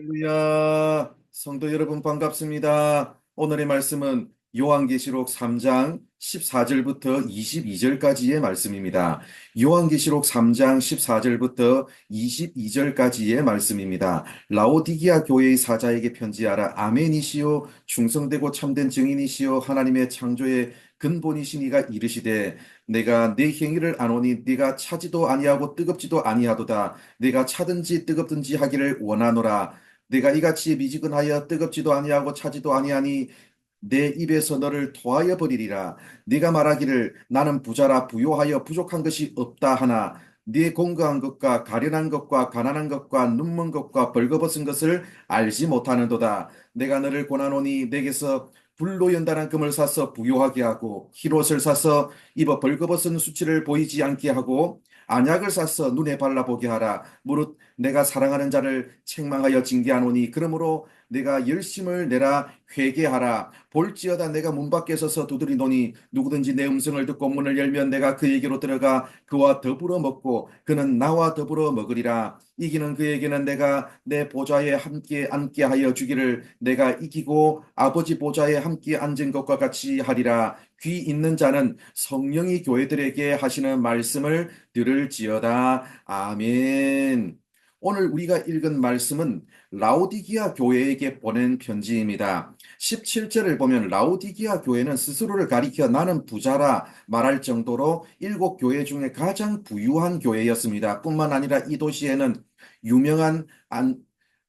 할렐루야. 성도 여러분 반갑습니다. 오늘의 말씀은 요한계시록 3장 14절부터 22절까지의 말씀입니다. 요한계시록 3장 14절부터 22절까지의 말씀입니다. 라오디기아 교회의 사자에게 편지하라. 아멘이시요 충성되고 참된 증인이시요 하나님의 창조의 근본이시니가 이르시되 내가 내 행위를 아노니 네가 차지도 아니하고 뜨겁지도 아니하도다. 내가 차든지 뜨겁든지 하기를 원하노라. 내가 이같이 미지근하여 뜨겁지도 아니하고 차지도 아니하니 내 입에서 너를 토하여 버리리라. 네가 말하기를 나는 부자라 부요하여 부족한 것이 없다 하나 네 공고한 것과 가련한 것과 가난한 것과 눈먼 것과 벌거벗은 것을 알지 못하는도다. 내가 너를 고나노니 내게서 불로 연단한 금을 사서 부요하게 하고 흰옷을 사서 입어 벌거벗은 수치를 보이지 않게 하고 안약을 사서 눈에 발라보게 하라. 무릇 내가 사랑하는 자를 책망하여 징계하노니 그러므로 내가 열심을 내라 회개하라. 볼지어다 내가 문 밖에 서서 두드리노니 누구든지 내 음성을 듣고 문을 열면 내가 그에게로 들어가 그와 더불어 먹고 그는 나와 더불어 먹으리라. 이기는 그에게는 내가 내 보좌에 함께 앉게 하여 주기를 내가 이기고 아버지 보좌에 함께 앉은 것과 같이 하리라. 귀 있는 자는 성령이 교회들에게 하시는 말씀을 들을지어다. 아멘. 오늘 우리가 읽은 말씀은 라오디기아 교회에게 보낸 편지입니다. 17절을 보면 라오디기아 교회는 스스로를 가리켜 나는 부자라 말할 정도로 일곱 교회 중에 가장 부유한 교회였습니다. 뿐만 아니라 이 도시에는 유명한 안,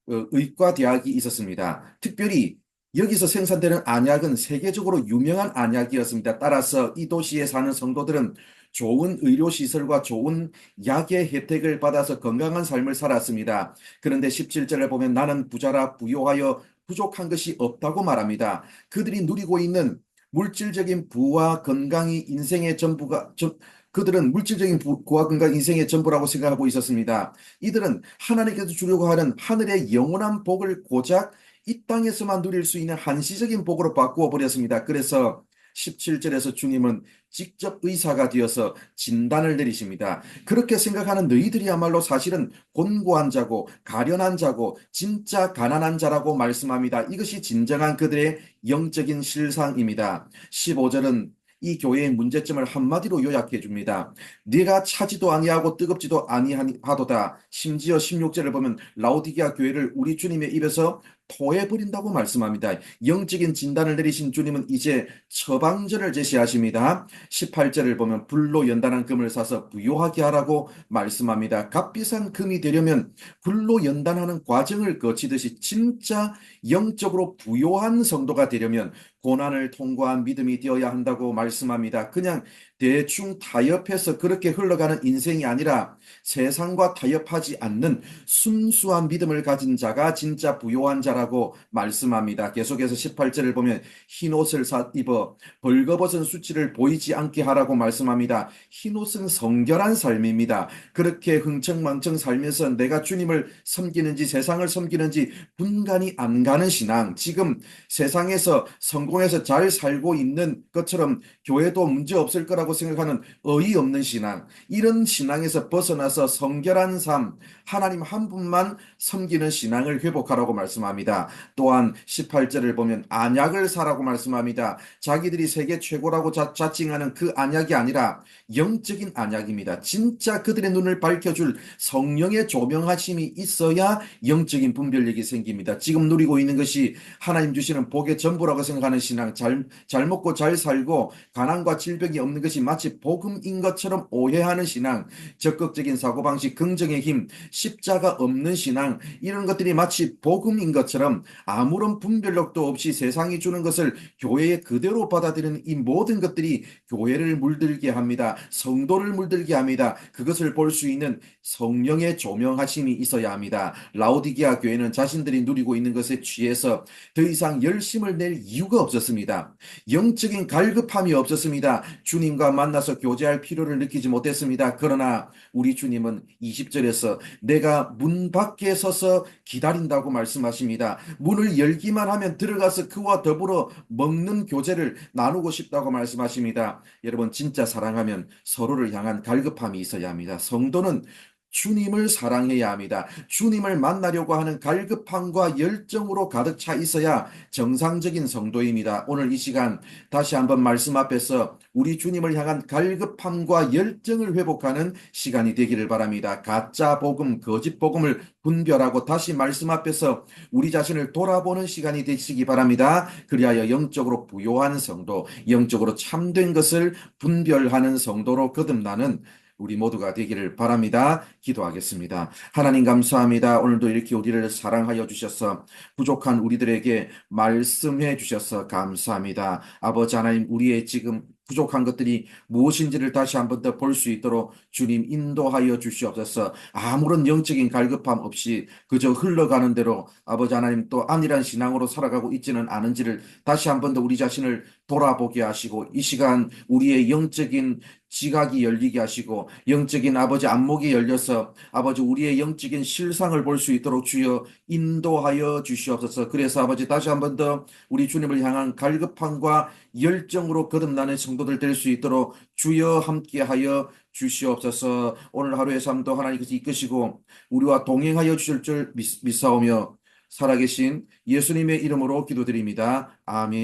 어, 의과 대학이 있었습니다. 특별히 여기서 생산되는 안약은 세계적으로 유명한 안약이었습니다. 따라서 이 도시에 사는 성도들은 좋은 의료시설과 좋은 약의 혜택을 받아서 건강한 삶을 살았습니다. 그런데 17절에 보면 나는 부자라 부요하여 부족한 것이 없다고 말합니다. 그들이 누리고 있는 물질적인 부와 건강이 인생의 전부가 전, 그들은 물질적인 부와 건강 인생의 전부라고 생각하고 있었습니다. 이들은 하나님께서 주려고 하는 하늘의 영원한 복을 고작 이 땅에서만 누릴 수 있는 한시적인 복으로 바꾸어 버렸습니다. 그래서 17절에서 주님은 직접 의사가 되어서 진단을 내리십니다. 그렇게 생각하는 너희들이야말로 사실은 곤고한 자고 가련한 자고 진짜 가난한 자라고 말씀합니다. 이것이 진정한 그들의 영적인 실상입니다. 15절은 이 교회의 문제점을 한마디로 요약해 줍니다. 네가 차지도 아니하고 뜨겁지도 아니하도다. 심지어 16절을 보면 라오디게아 교회를 우리 주님의 입에서 토해버린다고 말씀합니다. 영적인 진단을 내리신 주님은 이제 처방전을 제시하십니다. 18절을 보면 불로 연단한 금을 사서 부요하게 하라고 말씀합니다. 값비싼 금이 되려면 불로 연단하는 과정을 거치듯이 진짜 영적으로 부요한 성도가 되려면 고난을 통과한 믿음이 되어야 한다고 말씀합니다. 그냥 대충 타협해서 그렇게 흘러가는 인생이 아니라 세상과 타협하지 않는 순수한 믿음을 가진 자가 진짜 부요한 자라고 말씀합니다. 계속해서 18절을 보면 흰 옷을 입어 벌거벗은 수치를 보이지 않게 하라고 말씀합니다. 흰 옷은 성결한 삶입니다. 그렇게 흥청망청 살면서 내가 주님을 섬기는지 세상을 섬기는지 분간이 안 가는 신앙 지금 세상에서 성공해서 잘 살고 있는 것처럼 교회도 문제 없을 거라고 생각하는 어이없는 신앙 이런 신앙에서 벗어나서 성결한 삶 하나님 한 분만 섬기는 신앙을 회복하라고 말씀합니다. 또한 18절을 보면 안약을 사라고 말씀합니다. 자기들이 세계 최고라고 자, 자칭하는 그 안약이 아니라 영적인 안약입니다. 진짜 그들의 눈을 밝혀줄 성령의 조명하심이 있어야 영적인 분별력이 생깁니다. 지금 누리고 있는 것이 하나님 주시는 복의 전부라고 생각하는 신앙 잘, 잘 먹고 잘 살고 가난과 질병이 없는 것이 마치 복음인 것처럼 오해하는 신앙 적극적인 사고방식 긍정의 힘 십자가 없는 신앙 이런 것들이 마치 복음인 것처럼 아무런 분별력도 없이 세상이 주는 것을 교회에 그대로 받아들이는 이 모든 것들이 교회를 물들게 합니다. 성도를 물들게 합니다. 그것을 볼 수 있는 성령의 조명하심이 있어야 합니다. 라오디게아 교회는 자신들이 누리고 있는 것에 취해서 더 이상 열심을 낼 이유가 없었습니다. 영적인 갈급함이 없었습니다. 주님과 만나서 교제할 필요를 느끼지 못했습니다. 그러나 우리 주님은 20절에서 내가 문 밖에 서서 기다린다고 말씀하십니다. 문을 열기만 하면 들어가서 그와 더불어 먹는 교제를 나누고 싶다고 말씀하십니다. 여러분 진짜 사랑하면 서로를 향한 갈급함이 있어야 합니다. 성도는 주님을 사랑해야 합니다. 주님을 만나려고 하는 갈급함과 열정으로 가득 차 있어야 정상적인 성도입니다. 오늘 이 시간 다시 한번 말씀 앞에서 우리 주님을 향한 갈급함과 열정을 회복하는 시간이 되기를 바랍니다. 가짜 복음, 거짓 복음을 분별하고 다시 말씀 앞에서 우리 자신을 돌아보는 시간이 되시기 바랍니다. 그리하여 영적으로 부요한 성도, 영적으로 참된 것을 분별하는 성도로 거듭나는 우리 모두가 되기를 바랍니다. 기도하겠습니다. 하나님 감사합니다. 오늘도 이렇게 우리를 사랑하여 주셔서 부족한 우리들에게 말씀해 주셔서 감사합니다. 아버지 하나님, 우리의 지금 부족한 것들이 무엇인지를 다시 한 번 더 볼 수 있도록 주님 인도하여 주시옵소서. 아무런 영적인 갈급함 없이 그저 흘러가는 대로 아버지 하나님 또 안일한 신앙으로 살아가고 있지는 않은지를 다시 한 번 더 우리 자신을 돌아보게 하시고 이 시간 우리의 영적인 지각이 열리게 하시고 영적인 아버지 안목이 열려서 아버지 우리의 영적인 실상을 볼 수 있도록 주여 인도하여 주시옵소서. 그래서 아버지 다시 한 번 더 우리 주님을 향한 갈급함과 열정으로 거듭나는 성도들 될 수 있도록 주여 함께하여 주시옵소서. 오늘 하루의 삶도 하나님께서 이끄시고 우리와 동행하여 주실 줄 믿- 믿사오며 살아계신 예수님의 이름으로 기도드립니다. 아멘.